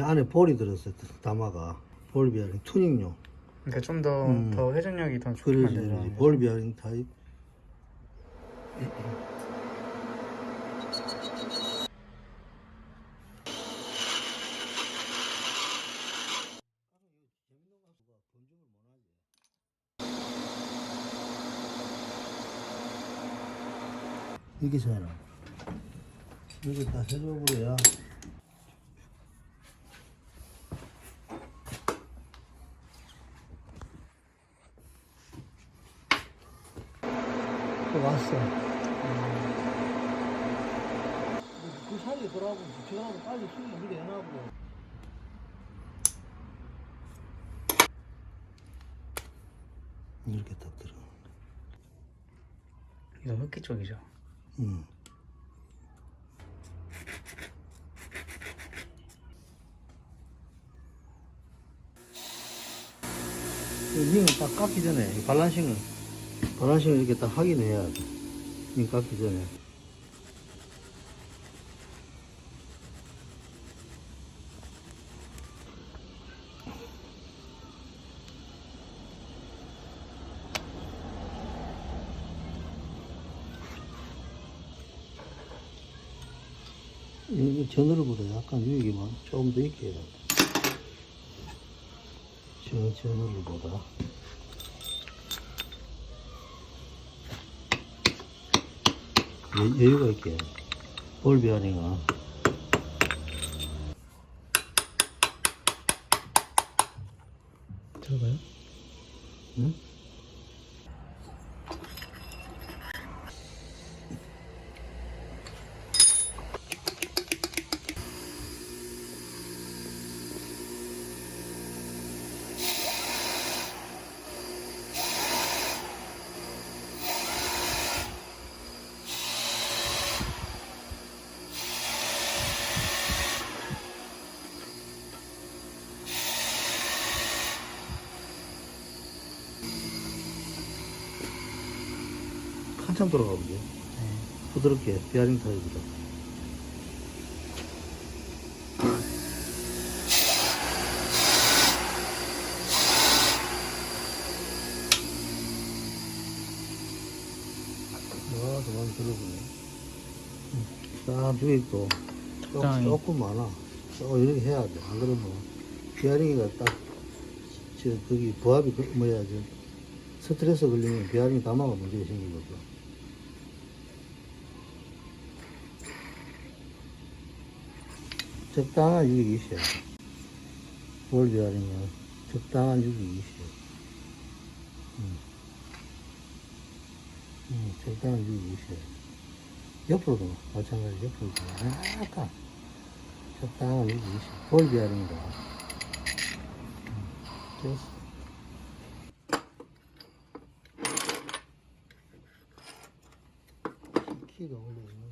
안에 볼이 들었어요. 그 다마가 볼 비어링 튜닝용. 그러니까 좀더 음. 더 회전력이 더 좋게 그러지. 그러지. 볼 비어링 타입. 이게 잖아 이게 다 해줘버려야 왔어. 그 사이에 들어가고 붙여가고 빨리 힘을 미리 해놔고. 이렇게 딱 들어. 이거 흑기 쪽이죠. 음. 링을 딱 깎기 전에 이 발란싱을 발란싱을 이렇게 딱 확인해야 돼. 링 깎기 전에. 이 전으로보다 약간 유익이만 조금 더 있게 해야 돼. 저 전으로보다. 여- 여유가 있게. 볼 비아링아. 들어가요? 응? 한참 돌아가보죠. 네. 부드럽게 비아링 타입으로. 와, 저만 들어보네. 딱 저기 있고, 조금, 적당히. 조금 많아. 조금 이렇게 해야 돼. 안 그러면, 비아링이가 딱, 저, 거기 부합이, 그- 뭐야, 저, 스트레스 걸리면 비아링 담아가 문제가 생기거든. 적당한 돼. 볼 비아링은 적당한 있어야 돼. 음. 음, 적당한 있어야 돼. 옆으로도 마찬가지 옆으로도 약간 적당한 돼. 볼 비아링도. 음. 키가 원래